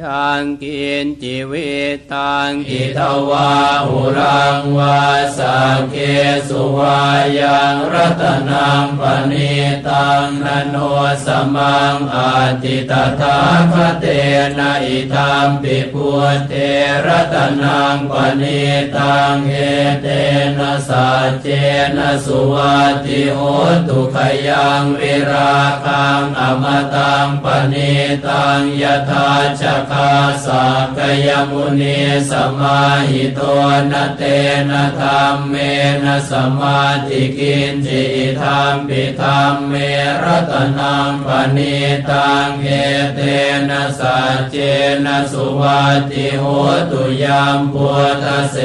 ยังกินจิวิตังอิทวาหุรังวาสักเคสุวายังรัตนังปณิตังนโนสมังอาติตถาคเตนะอิทัมปิพุทเทรัตนังปณิตังเอเตนะสัจเจนะสุวัติโหตุขยังวิราคังอมตังปณิตังยถาชคาสักยมุนีสมาหิโตนะเตนะธรรมเมนะสมาธิกินจิธรรมปิธรรมเมรัตนังปณิตังเอเตนะสัจเจนะสุวัติโหตุยามพุทธเศ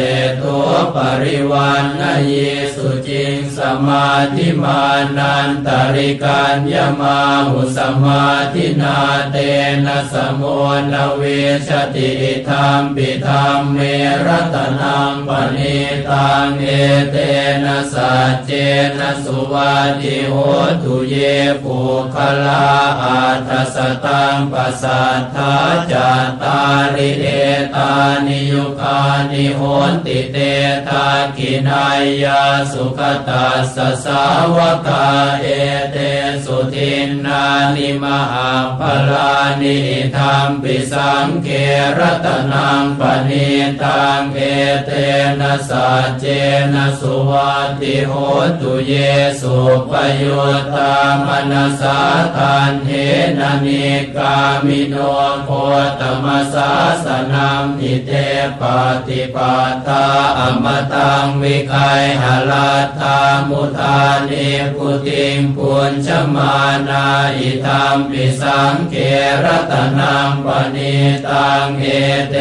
ตุปริวันนะเยสุจิงสมาธิมานันตริการยมาหุสมาธินาเตนะสมุนเวชติธรรมปิธรรมเมรัตนังปณิตังเอเตนะสัจเจนะสุวัติโหตุเยปุคลาอาทัสตังปัสสัทธาจาตาริเอตานิยุคานิโหติเตทากินายยาสุขตัสสสาวกาเอเตสุทินนานิมหาพลานิธรรมปิสังเกรัตนังปณิตังเอเตนะสัจเจนะสุวัติโหตุเยสุปโยตามนัสสาทานเหนะนิกามิโนโคตมัสสาสนัมนิเตปฏิปาตาอมตังวิคัยหลาตามุทานิพุติงปุญชมานาอิธรรมปิสังเกรัตนังปณิตังเอเต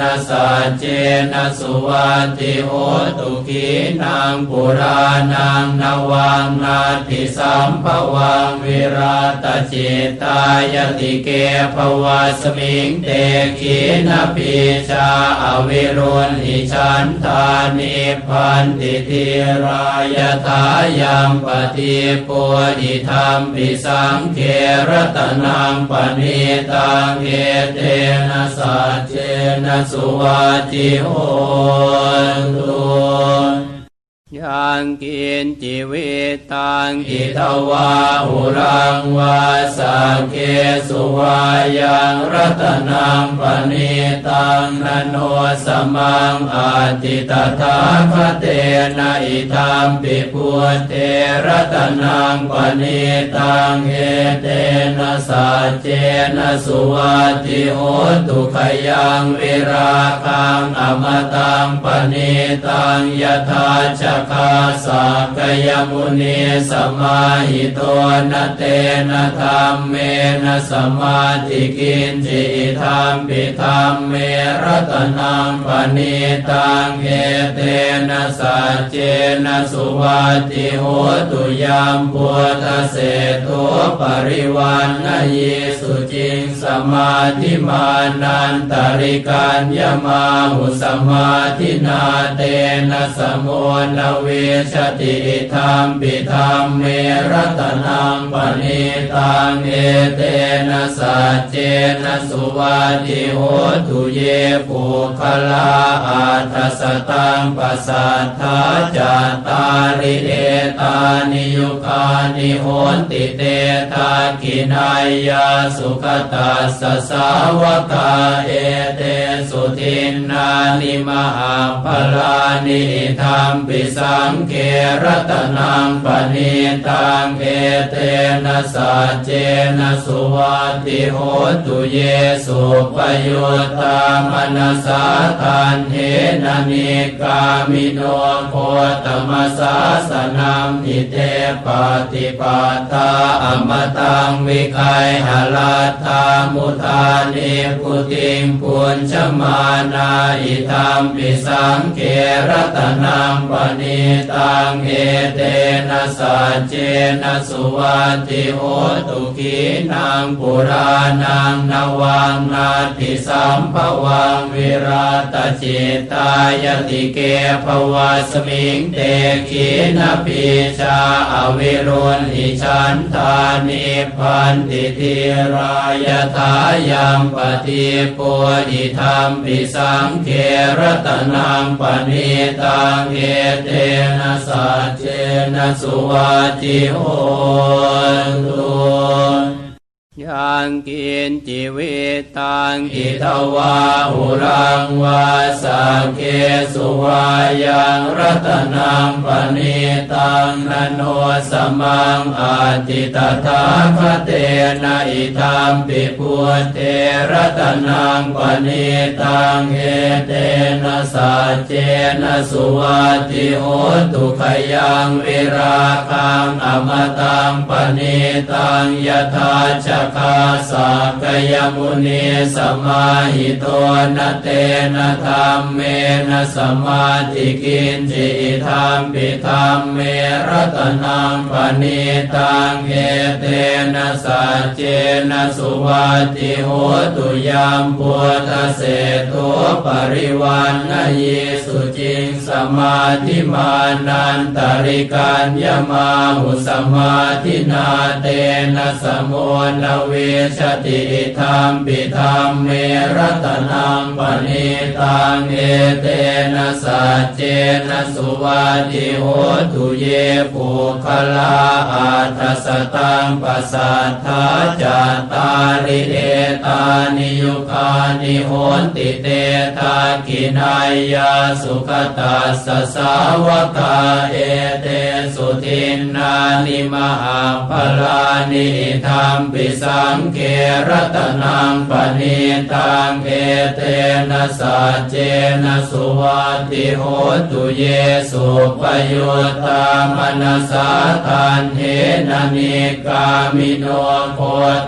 นะสัจเจนะสุวัติโหตุขีนังปุรานังนวังนาทิสัมภวังวิราตจิตตายติเกภวะสมิงเตขีนปิชาอวิรุณอิชันทานิพันติทิรายทายังปฏิปุอิธรรมปิสังเครตนังปณิตังเอเตนะสัจเจนะสุวัติโหตุ ยังกินจิวิตังอิทวาหุรังวาสักเคสุวายังรัตนังปณิตังนโนสมังอาติตถาคเตนะอิทัมปิพุเทรัตนังปณิตังเอเตนะสัจเจนะสุวัติโหตุขยังวิราคังอมตังปณิตังยถาชคาสักยมุนีสมาหิโตนะเตนะธรรมเมนะสมาธิกินจิธรรมปิธรรมเมรัตนังปณิตังเอเตนะสัจเจนะสุวัติโหตุยามพุทธเศตุปริวันนะเยสุจิงสมาธิมานันตริการยมาหุสมาธินาเตนะสมุนเวชติธรรมปิธรรมเมรตนังปณิตังเอเตนะสัจเจนะสุวัติโหตุเยปุคลาอาทัสตังปัสสัทธาจาตาริเอตานิยุคานิโหติเตทากินายาสุขตัสสสาวกาเอเตสุทินนานิมหาพลานิธรรมปิสังเกรัตนังปณิตังเอเตนะสัจเจนะสุวัติโหตุเยสุปโยตามนัสสาทานเหนะนิกามิโนโคตมัสาสนัมนิเตปฏิปาตาอมตังวิคัยหลาตามุทานิพุติงปุญชมานาอิธรรมปิสังเกรัตนังปณิณิตังเอเตนะสัจเจนะสุวัติโหตุขีนางปุรานังนวังนาทิสัมภวังวิราตจิตตายติเกภวะสมิงเตขีนปิชาอวิรุณอิชันทานิพันติทิรายทายังปฏิปุอิธรรมปิสังเครตนังปณิตังเอเตนะสัจเจนะสุวัติโหตุ ยังกินจิวิตังอิทวาหุรังวาสักเคสุวายังรัตนังปณิตังนโนสมังอาติตถาคเตนะอิทัมปิพุทเทรัตนังปณิตังเอเตนะสัจเจนะสุวัติโหตุขยังวิราคังอมตังปณิตังยถาชคาสักยมุนีสมาหิโตนะเตนะธรรมเมนะสมาธิกินจิธรรมปิธรรมเมรัตนังปณิตังเอเตนะสัจเจนะสุวัติโหตุยามพุทธเศโตปริวันนะเยสุจิงสมาธิมานันตริการยมาหุสมาธินาเตนะสมุนเวชติธรรมปิธรรมเมรัตนังปณิตังเอเตนะสัจเจนะสุวัติโหตุเยปุคลาอัตสตังปัสสัทธาจัตตาริเอตานิยุคานิโหนติเตตากินายาสุขตัสสาวกาเอเตสุทินนานิมหาภลานิธรรมปิสังเกรัตนังปณิตังเอเตนะสัจเจนะสุวัติโหตุเยสุปโยตตามนัสสาทันเทนะนิกามิโนโค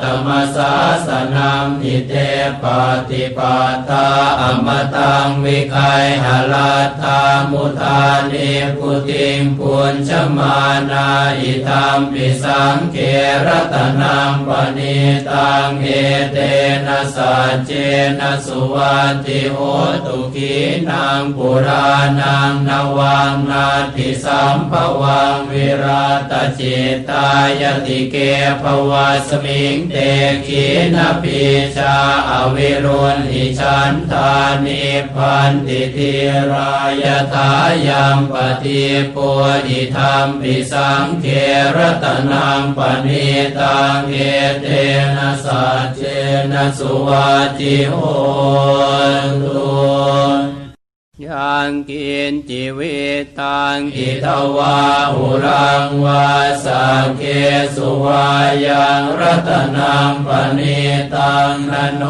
ตมสสาสนังอิเตปฏิปาตาอมตังวิคัยหลัตามุทานิพุติงปุญชมานาอิธรรมปิสังเกรัตนังปณิตังเอเตนะสัจเจนะสุวัติโหตุขีนางปุรานังนวังนาทิสัมภวังวิราตจิตตายติเกภวะสมิงเตขีนปิชาอวิรุณอิชันทานิพันติทิรายทายังปฏิปุอิธรรมปิสังเครตนังปณิตังเอเตนะสัจเจนะสุวัติโหตุ ยังกินจิวิตังอิทวาหุรังวาสักเคสุวายังรัตนังปณิตังนโน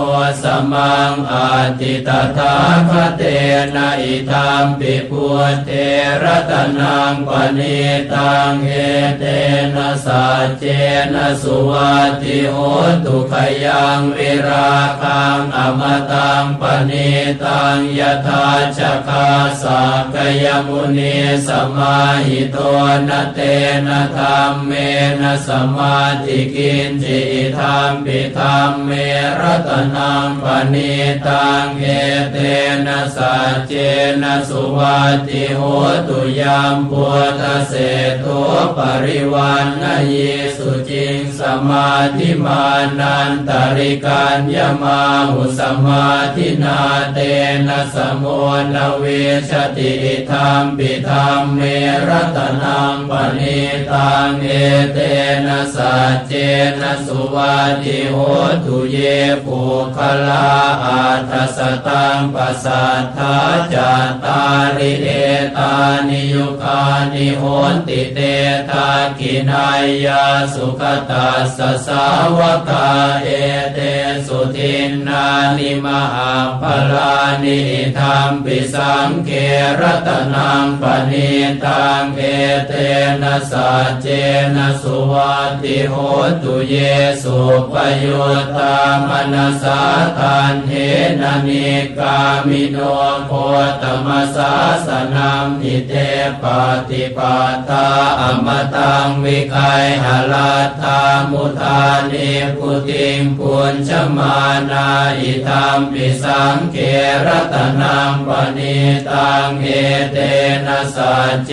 สมังอาติตถาคเตนะอิทัมปิพุทเทรัตนังปณิตังเอเตนะสัจเจนะสุวัติโหตุขยังวิราคังอมตังปณิตังยถาชคาสักยมุนีสมาหิโตนะเตนะธรรมเมนะสมาธิกินจิธรรมปิธรรมเมรตนังปณิตังเอเตนะสัจเจนะสุวัติโหตุยามพุทธเศโทปริวันนะเยสุจิงสมาธิมานันตริการยมาหุสมาธินาเตนะสมุนเวชติธรรมปิธรรมเมรัตนังปณิตังเอเตนะสัจเจนะสุวัติโหตุเยปุคลาอัตสตังปัสสัทธาจัตตาริเอตานิยุคานิโหนติเตตากินายาสุขตัสสาวกาเอเตสุทินนานิมหาภลานิธรรมปิสสังเครัตนังปณิตังเอเตนะสัจเจนะสุวัติโหตุเยสุปโยตตามนัสสาทันเทนะนิกามิโนโคตมสสาสนัมอิเตปฏิปัตตาอมตังวิคัยหลัตามุทานิพุติงปุญชมานาอิธรรมปิสังเกรัตนังปณิตังเอเตนะสัจเจ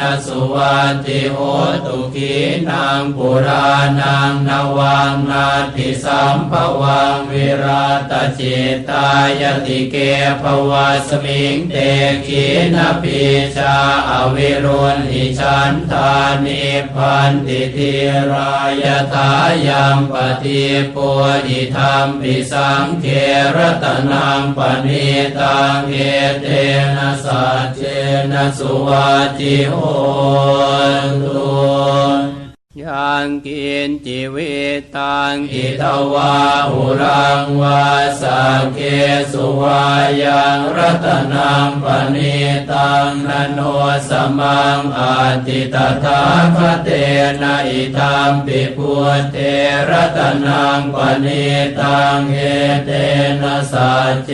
นะสุวัติโหตุกีนังปุรานังนวังนาทิสัมภวังวิราตจิตตายติเกภวะสมิงเตขีนปีชาอวิรุณหิชันธานิพันติทิรายทายังปฏิปุอิธรรมปิสังเครตนังปณิตังเอเตนะสัจเจนะสุวัติโหตุ ยังกินจิวิตังอิทวาหุรังวาสักเคสุวายังรัตนังปณิตังนโนสมังอาติตถาคเตนะอิทัมปิพุเตรัตนังปณิตังเอเตนะสัจเจ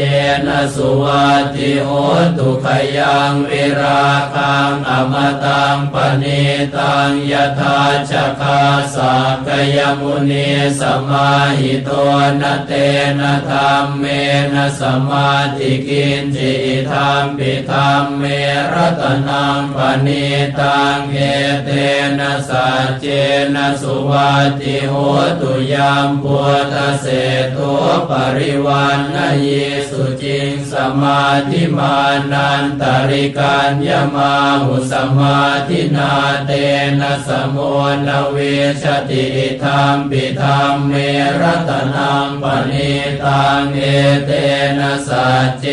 นะสุวัติโหตุขยังวิราคังอมตังปณิตังยถาชคาสักยมุนีสมาหิโตนเตนะธรรมเมนะสมาธิกินจิธรรมปิธรรมเมรัตนังปณิตังเอเตนะสัจเจนะสุวัติโหตุยามพุทธเสตุปริวันนยิสุจิงสมาธิมานันตริการยมาหุสมาธินาเตนะสมุนเวชติธรรมปิธรรมเมรัตนังปณิตังเอเตนะสัจเจ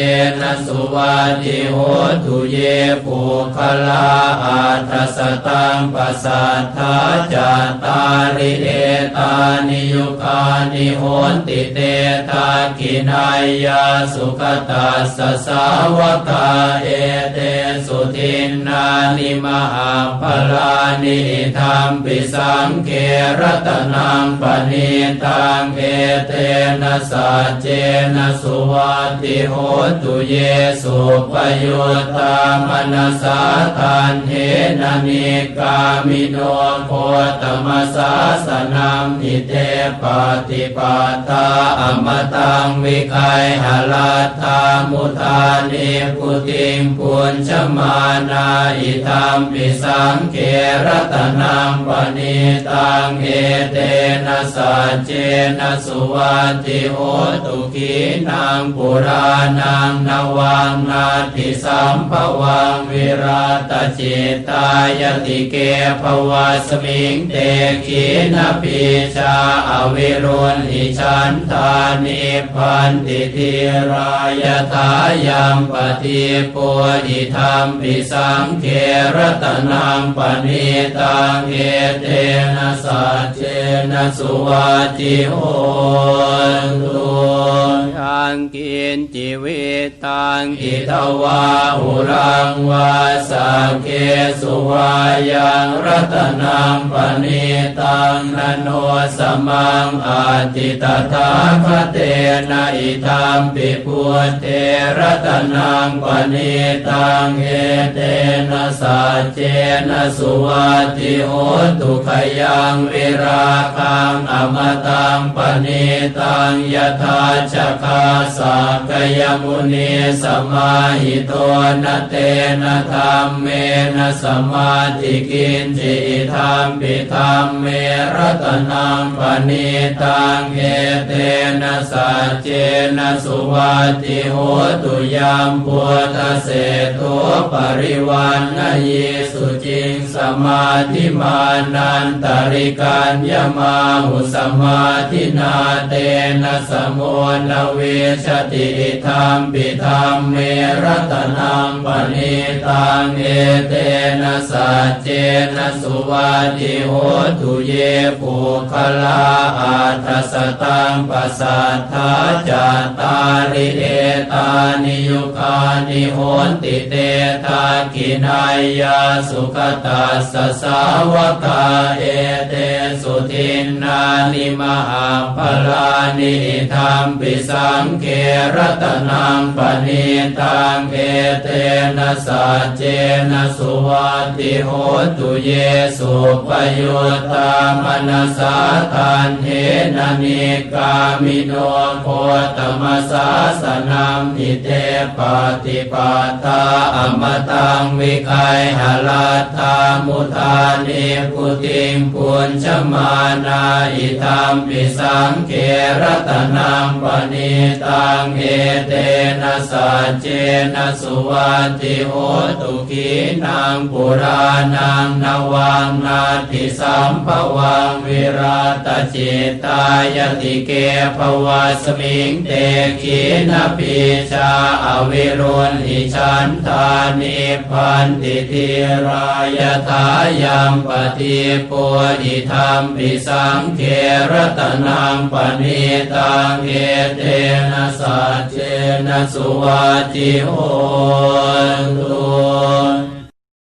นะสุวัติโหตุเยปุคลาอาทัสตังปัสสัทธาจัตตาริเอตานิยุคานิโหติเตตากินายาสุขตัสสสาวกาเอเตสุทินนานิมหาภลานิธรรมปิสังเกรัตนังปณิตังเอเตนะสัจเจนะสุวัติโหตุเยสุปโยตตามนัสสาทันเทนะนิกามิโนโคตมสสาสนัมอิเตปฏิปตาอมตังวิคัยหลัตตามุทานิพุติงปุญชมานาอิธรรมปิสังเกรัตนังปณิตังเอเตนะสัจเจนะสุวัติโหตุกีนังปุรานังนวังนาทิสัมภวังวิราตจิตตายติเกภวะสมิงเตขีนปีชาอวิรุณหิชันธานิพันติทิรายทายังปฏิปุอิธรรมปิสังเครตนังปณิตังเอเตนะสัจเจนะสุวัติโหตุยังกินจิวิตังอิทวาหุรังวาสักเคสุวายังรัตนังปณิตังนโนสมังอาติตถาคเตนะอิธรรมปิพุเตรัตนังปณิตังเอเตนะสัจเจนะสุวัติโหตุขยังวิราคังอมตังปณิตังยถาชคาสักยมุนีสมาหิโตนะเตนะธรรมเมนะสมาธิกินจิธรรมปิธรรมเมรัตนังปณิตังเอเตนะสัจเจนะสุวัติโหตุยามพุทธเสตุปริวันนยสุจิงสมาธิมานันตริการยมาหุสมาธินาเตนะสมุนเวชติธรรมปิธรรมเมรัตนังปณิตังเอเตนะสัจเจนะสุวัติโหตุเยปุคลาอัตสตังปัสสัทธาจัตตาริเอตานิยุคานิโหติเตตากินายาสุขตัสสะสาวกาเอเตสุทินนานิมหาพลานิธรรมปิสังเกรัตนังปณิตังเอเตนะสัจเจนะสุวัติโหตุเยสุปโยตตามนัสาทันเทนนิกามิโนโคตมสาสนัมนิเตปฏิปตาอมตังวิคัยหลัตตามุทานิพุติงปุญชมานาอิธรรมปิสังเกรัตนังปณิตังเอเตนะสัจเจนะสุวัติโหตุกีนังปุรานังนวังนาทิสัมภวังวิราตจิตตายติเกภวะสมิงเตขีนปิชาอวิรุณหิชันธานิพันติทิรายทายังปฏิปุริธรรมปิสังเครตนังปณิตังเอเตนะสัจเจนะสุวัติโหตุ